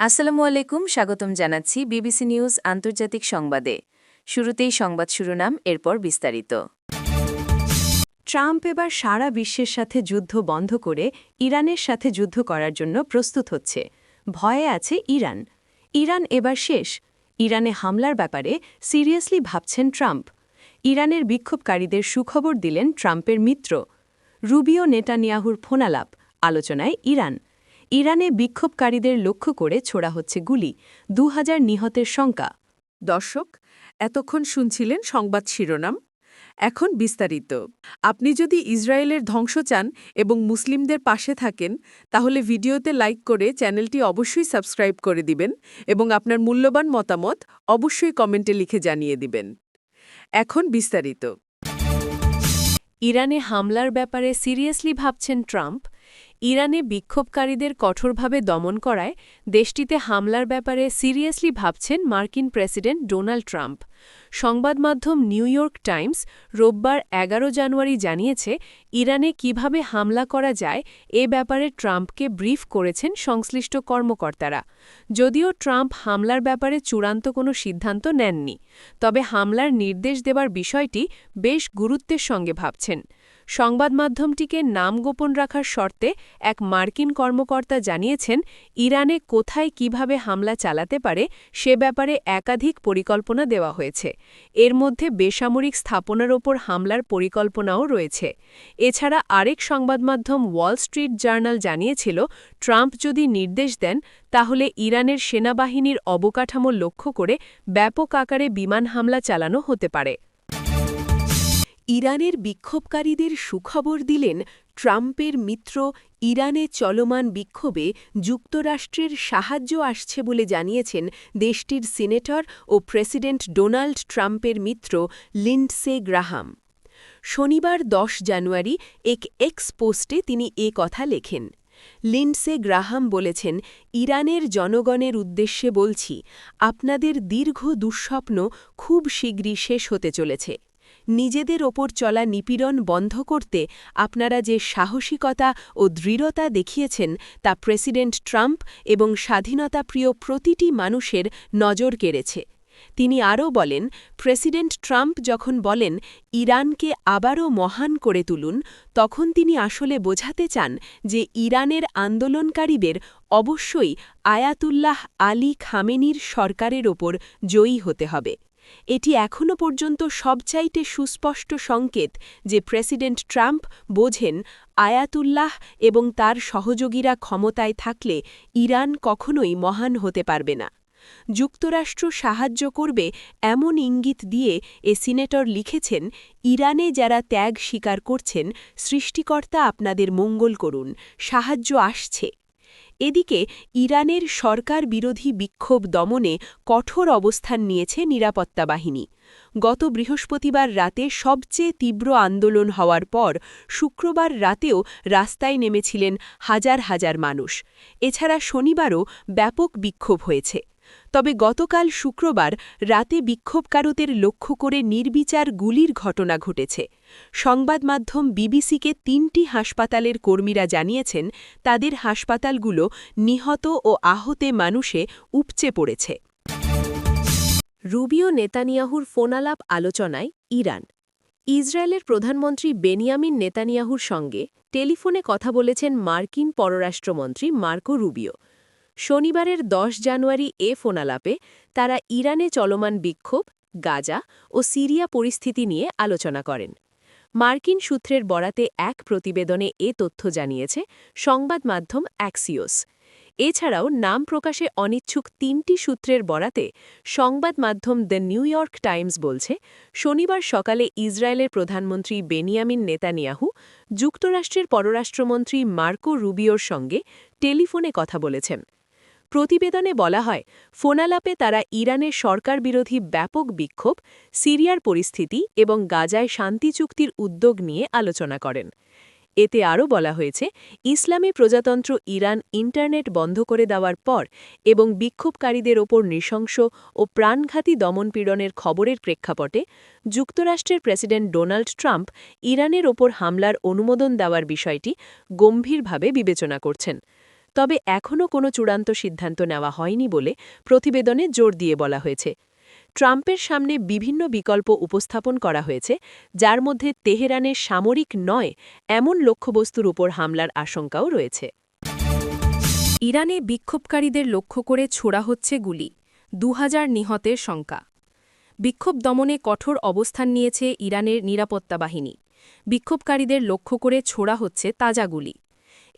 আসসালামু আলাইকুম, স্বাগতম জানাচ্ছি বিবিসি নিউজ আন্তর্জাতিক সংবাদে। শুরুতেই সংবাদ শিরোনাম, এরপর বিস্তারিত। ট্রাম্প এবার সারা বিশ্বের সাথে যুদ্ধ বন্ধ করে ইরানের সাথে যুদ্ধ করার জন্য প্রস্তুত হচ্ছে। ভয়ে আছে ইরান। ইরান এবার শেষ। ইরানে হামলার ব্যাপারে সিরিয়াসলি ভাবছেন ট্রাম্প। ইরানের বিক্ষোভকারীদের সুখবর দিলেন ট্রাম্পের মিত্র। রুবিও নেটানিয়াহুর ফোনালাপ, আলোচনায় ইরান। ইরানে বিক্ষোভকারীদের লক্ষ্য করে ছোড়া হচ্ছে গুলি দু হাজার নিহতের শঙ্কা দর্শক, এতক্ষণ শুনছিলেন সংবাদ শিরোনাম। এখন বিস্তারিত। আপনি যদি ইসরায়েলের ধ্বংস চান এবং মুসলিমদের পাশে থাকেন, তাহলে ভিডিওতে লাইক করে চ্যানেলটি অবশ্যই সাবস্ক্রাইব করে দিবেন এবং আপনার মূল্যবান মতামত অবশ্যই কমেন্টে লিখে জানিয়ে দিবেন। এখন বিস্তারিত। ইরানে হামলার ব্যাপারে সিরিয়াসলি ভাবছেন ট্রাম্প। ইরানে বিক্ষোভকারীদের কঠোরভাবে দমন করায় দেশটিতে হামলার ব্যাপারে সিরিয়াসলি ভাবছেন মার্কিন প্রেসিডেন্ট ডোনাল্ড ট্রাম্প। সংবাদ মাধ্যম নিউ ইয়র্ক টাইমস রোববার এগারো জানুয়ারি জানিয়েছে, ইরানে কীভাবে হামলা করা যায় এ ব্যাপারে ট্রাম্পকে ব্রিফ করেছেন সংশ্লিষ্ট কর্মকর্তারা। যদিও ট্রাম্প হামলার ব্যাপারে চূড়ান্ত কোনো সিদ্ধান্ত নেননি, তবে হামলার নির্দেশ দেবার বিষয়টি বেশ গুরুত্বের সঙ্গে ভাবছেন। সংবাদ মাধ্যমটিকে নাম গোপন রাখার শর্তে এক মার্কিন কর্মকর্তা জানিয়েছেন, ইরানে কোথায় কীভাবে হামলা চালাতে পারে সে ব্যাপারে একাধিক পরিকল্পনা দেওয়া হয়েছে। এর মধ্যে বেসামরিক স্থাপনার ওপর হামলার পরিকল্পনাও রয়েছে। এছাড়া আরেক সংবাদ মাধ্যম ওয়াল স্ট্রিট জার্নাল জানিয়েছিল, ট্রাম্প যদি নির্দেশ দেন, তাহলে ইরানের সেনাবাহিনীর অবকাঠামো লক্ষ্য করে ব্যাপক আকারে বিমান হামলা চালানো হতে পারে। ইরানের বিক্ষোভকারীদের সুখবর দিলেন ট্রাম্পের মিত্র ইরানে চলমান বিক্ষোভে যুক্তরাষ্ট্রের সাহায্য আসছে বলে জানিয়েছেন দেশটির সিনেটর ও প্রেসিডেন্ট ডোনাল্ড ট্রাম্পের মিত্র লিন্ডসে গ্রাহাম। শনিবার দশ জানুয়ারি এক এক্স পোস্টে তিনি এ কথা লেখেন। লিন্ডসে গ্রাহাম বলেছেন, ইরানের জনগণের উদ্দেশ্যে বলছি, আপনাদের দীর্ঘ দুঃস্বপ্ন খুব শীঘ্রই শেষ হতে চলেছে। নিজেদের ওপর চলা নিপীড়ন বন্ধ করতে আপনারা যে সাহসিকতা ও দৃঢ়তা দেখিয়েছেন তা প্রেসিডেন্ট ট্রাম্প এবং স্বাধীনতাপ্রিয় প্রতিটি মানুষের নজর কেড়েছে। তিনি আরও বলেন, প্রেসিডেন্ট ট্রাম্প যখন বলেন, ইরানকে আবারও মহান করে তুলুন তখন তিনি আসলে বোঝাতে চান যে ইরানের আন্দোলনকারীদের অবশ্যই আয়াতুল্লাহ আলী খামেনির সরকারের ওপর জয়ী হতে হবে। এটি এখনও পর্যন্ত সবচাইতে সুস্পষ্ট সংকেত যে প্রেসিডেন্ট ট্রাম্প বোঝেন আয়াতুল্লাহ এবং তার সহযোগীরা ক্ষমতায় থাকলে ইরান কখনোই মহান হতে পারবে না। যুক্তরাষ্ট্র সাহায্য করবে এমন ইঙ্গিত দিয়ে এ সিনেটর লিখেছেন, ইরানে যারা ত্যাগ স্বীকার করছেন, সৃষ্টিকর্তা আপনাদের মঙ্গল করুন, সাহায্য আসছে। এদিকে ইরানের সরকার বিরোধী বিক্ষোভ দমনে কঠোর অবস্থান নিয়েছে নিরাপত্তা বাহিনী। গত বৃহস্পতিবার রাতে সবচেয়ে তীব্র আন্দোলন হওয়ার পর শুক্রবার রাতেও রাস্তায় নেমেছিলেন হাজার হাজার মানুষ। এছাড়া শনিবারও ব্যাপক বিক্ষোভ হয়েছে। তবে গতকাল শুক্রবার রাতে বিক্ষোভকারীদের লক্ষ্য করে নির্বিচার গুলির ঘটনা ঘটেছে। সংবাদ মাধ্যম বিবিসিকে তিনটি হাসপাতালের কর্মীরা জানিয়েছেন, তাদের হাসপাতালগুলো নিহত ও আহতে মানুষে উপচে পড়েছে। রুবিও নেতানিয়াহুর ফোনালাপ আলোচনায় ইরান। ইসরায়েলের প্রধানমন্ত্রী বেনিয়ামিন নেতানিয়াহুর সঙ্গে টেলিফোনে কথা বলেছেন মার্কিন পররাষ্ট্রমন্ত্রী মার্কো রুবিও। শনিবারের ১০ জানুয়ারি এ ফোনালাপে তারা ইরানে চলমান বিক্ষোভ, গাজা ও সিরিয়া পরিস্থিতি নিয়ে আলোচনা করেন। মার্কিন সূত্রের বরাতে এক প্রতিবেদনে এ তথ্য জানিয়েছে, সংবাদ মাধ্যম অ্যাক্সিওস। এছাড়াও নাম প্রকাশে অনিচ্ছুক তিনটি সূত্রের বরাতে সংবাদ মাধ্যম দ্য নিউ ইয়র্ক টাইমস বলছে, শনিবার সকালে ইসরায়েলের প্রধানমন্ত্রী বেনিয়ামিন নেতানিয়াহু, যুক্তরাষ্ট্রের পররাষ্ট্রমন্ত্রী মার্কো রুবিওর সঙ্গে টেলিফোনে কথা বলেছেন। প্রতিবেদনে বলা হয়, ফোনালাপে তারা ইরানের সরকার বিরোধী ব্যাপক বিক্ষোভ, সিরিয়ার পরিস্থিতি এবং গাজায় শান্তি চুক্তির উদ্যোগ নিয়ে আলোচনা করেন। এতে আরও বলা হয়েছে, ইসলামী প্রজাতন্ত্র ইরান ইন্টারনেট বন্ধ করে দেওয়ার পর এবং বিক্ষোভকারীদের ওপর নৃশংস ও প্রাণঘাতী দমনপীড়নের খবরের প্রেক্ষাপটে যুক্তরাষ্ট্রের প্রেসিডেন্ট ডোনাল্ড ট্রাম্প ইরানের ওপর হামলার অনুমোদন দেওয়ার বিষয়টি গম্ভীরভাবে বিবেচনা করছেন। তবে এখনও কোনো চূড়ান্ত সিদ্ধান্ত নেওয়া হয়নি বলে প্রতিবেদনে জোর দিয়ে বলা হয়েছে। ট্রাম্পের সামনে বিভিন্ন বিকল্প উপস্থাপন করা হয়েছে, যার মধ্যে তেহরানের সামরিক নয় এমন লক্ষ্যবস্তুর উপর হামলার আশঙ্কাও রয়েছে। ইরানে বিক্ষোভকারীদের লক্ষ্য করে ছোড়া হচ্ছে গুলি দু হাজার নিহতের শঙ্কা বিক্ষোভ দমনে কঠোর অবস্থান নিয়েছে ইরানের নিরাপত্তা বাহিনী। বিক্ষোভকারীদের লক্ষ্য করে ছোড়া হচ্ছে তাজা গুলি।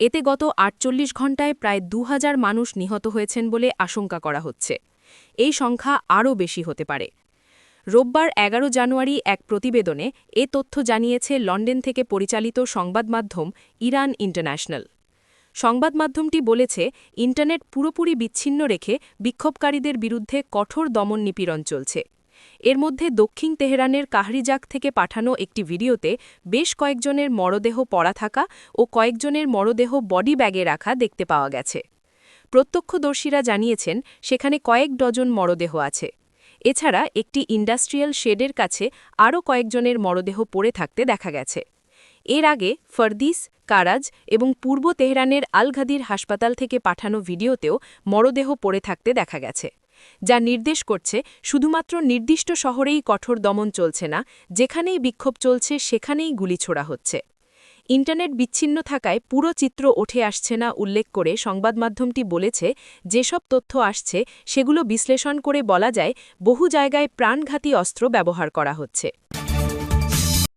এতে গত আটচল্লিশ ঘণ্টায় প্রায় দু হাজার মানুষ নিহত হয়েছেন বলে আশঙ্কা করা হচ্ছে। এই সংখ্যা আরও বেশি হতে পারে। রোববার এগারো জানুয়ারি এক প্রতিবেদনে এ তথ্য জানিয়েছে লন্ডন থেকে পরিচালিত সংবাদ মাধ্যম ইরান ইন্টারন্যাশনাল। সংবাদ মাধ্যমটি বলেছে, ইন্টারনেট পুরোপুরি বিচ্ছিন্ন রেখে বিক্ষোভকারীদের বিরুদ্ধে কঠোর দমন নিপীড়ন চলছে। এর মধ্যে দক্ষিণ তেহরানের কাহরিজাক থেকে পাঠানো একটি ভিডিওতে বেশ কয়েকজনের মরদেহ পড়া থাকা ও কয়েকজনের মরদেহ বডি ব্যাগে রাখা দেখতে পাওয়া গেছে। প্রত্যক্ষদর্শীরা জানিয়েছেন, সেখানে কয়েক ডজন মরদেহ আছে। এছাড়া একটি ইন্ডাস্ট্রিয়াল শেডের কাছে আরও কয়েকজনের মরদেহ পড়ে থাকতে দেখা গেছে। এর আগে ফরদিস, কারাজ এবং পূর্ব তেহরানের আলঘাদির হাসপাতাল থেকে পাঠানো ভিডিওতেও মরদেহ পড়ে থাকতে দেখা গেছে। যা নির্দেশ করছে শুধুমাত্র নির্দিষ্ট শহরেই কঠোর দমন চলছে না, যেখানেই বিক্ষোভ চলছে সেখানেই গুলি ছোড়া হচ্ছে। ইন্টারনেট বিচ্ছিন্ন থাকায় পুরো চিত্র ওঠে আসছে না উল্লেখ করে সংবাদ মাধ্যমটি বলেছে, যেসব তথ্য আসছে সেগুলো বিশ্লেষণ করে বলা যায় বহু জায়গায় প্রাণঘাতী অস্ত্র ব্যবহার করা হচ্ছে।